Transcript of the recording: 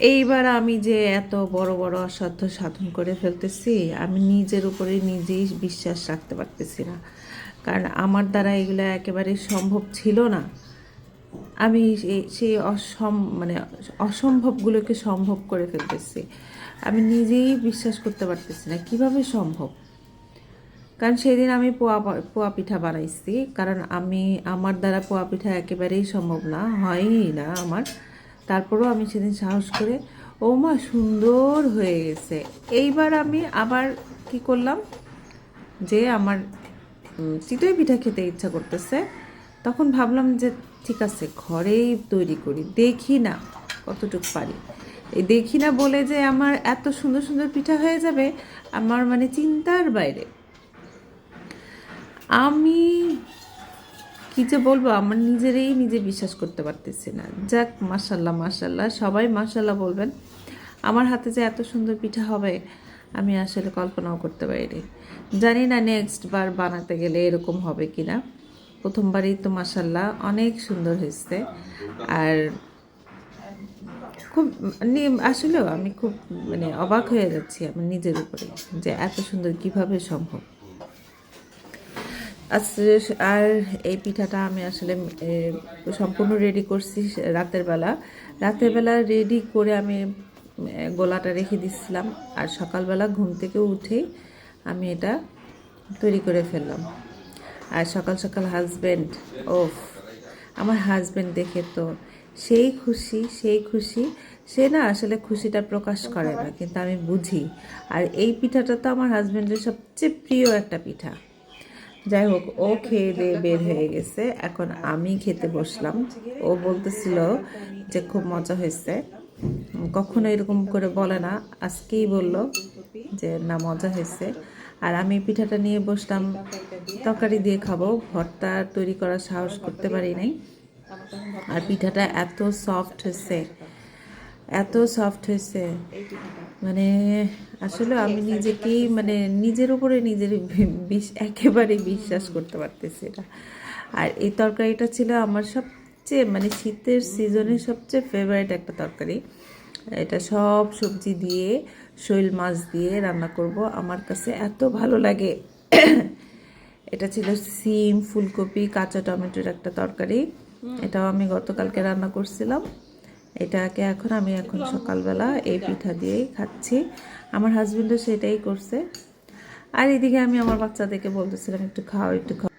এইবার আমি যে এত বড় বড় অসাধ্য সাধন করে ফেলতেছি, আমি নিজের উপরে নিজেই বিশ্বাস রাখতে পারতেছি না। কারণ আমার দ্বারা এগুলো একেবারে সম্ভব ছিল না। আমি সেই অসম মানে অসম্ভবগুলোকে সম্ভব করে ফেলতেছি। আমি নিজেই বিশ্বাস করতে পারতেছি না, কীভাবে সম্ভব? কারণ সেদিন আমি পোয়া পোয়া পিঠা বানাইছি, কারণ আমি, আমার দ্বারা পোয়া পিঠা একেবারেই সম্ভব না, হয়ই না আমার। তারপরেও আমি সেদিন সাহস করে, ও মা সুন্দর হয়ে গেছে। এইবার আমি আবার কি করলাম, যে আমার চিতই পিঠা খেতে ইচ্ছা করতেছে, তখন ভাবলাম যে ঠিক আছে, ঘরেই তৈরি করি, দেখি না কতটুকু পারি। এই দেখি না বলে যে আমার এত সুন্দর সুন্দর পিঠা হয়ে যাবে, আমার মানে চিন্তার বাইরে। আমি কি যে বলব, আমার নিজেরই নিজে বিশ্বাস করতে পারতেছি না। যাক মাসাল্লাহ মাসাল্লাহ সবাই মাসাল্লাহ বলবেন। আমার হাতে যে এত সুন্দর পিঠা হবে, আমি আসলে কল্পনাও করতে পারিনি। জানি না নেক্সট বার বানাতে গেলে এরকম হবে কি না প্রথমবারই তো মাসাল্লাহ অনেক সুন্দর হয়েছে। আর খুব মানে আসলেও আমি খুব মানে অবাক হয়ে যাচ্ছি আমার নিজের উপরে যে এত সুন্দর কীভাবে সম্ভব। আসলে আর এই পিঠাটা আমি আসলে সম্পূর্ণ রেডি করছি রাতের বেলা। রাতের বেলা রেডি করে আমি গোলাটা রেখে দিচ্ছিলাম। আর সকালবেলা ঘুম থেকে উঠেই আমি এটা তৈরি করে ফেললাম। আর সকাল সকাল হাজব্যান্ড ওফ, আমার হাজব্যান্ড দেখে তো সেই খুশি সেই খুশি। সে না আসলে খুশিটা প্রকাশ করে না, কিন্তু আমি বুঝি। আর এই পিঠাটা তো আমার হাজব্যান্ডের সবচেয়ে প্রিয় একটা পিঠা। যাই হোক, ও খেয়ে দিয়ে বের হয়ে গেছে। এখন আমি খেতে বসলাম। ও বলতেছিল যে খুব মজা হয়েছে। কখনো এরকম করে বলে না। আজকেই বলল যে, না, মজা হয়েছে। আর আমি পিঠাটা নিয়ে বসলাম। তরকারি দিয়ে খাব। ভর্তা তৈরি করার সাহস করতে পারি নাই। আর পিঠাটা এত সফট হয়েছে। এত সফট হয়েছে। মানে আসলে আমি নিজেকেই মানে নিজের উপরে নিজের বিশ- একেবারে বিশ্বাস করতে পারতেছি না। আর এই তরকারিটা ছিল আমার সবচেয়ে মানে শীতের সিজনের সবচেয়ে ফেভারিট একটা তরকারি। এটা সব সবজি দিয়ে শৈল মাছ দিয়ে রান্না করব। আমার কাছে এত ভালো লাগে। এটা ছিল সিম ফুলকপি কাঁচা টমেটোর একটা তরকারি। এটাও আমি গতকালকে রান্না করছিলাম। এটাকে এখন আমি এখন সকালবেলা এই পিঠা দিয়েই খাচ্ছি। আমার হাজবেন্ডও সেটাই করছে। আর এদিকে আমি আমার বাচ্চাদেরকে বলতেছিলাম একটু খাও একটু খাও।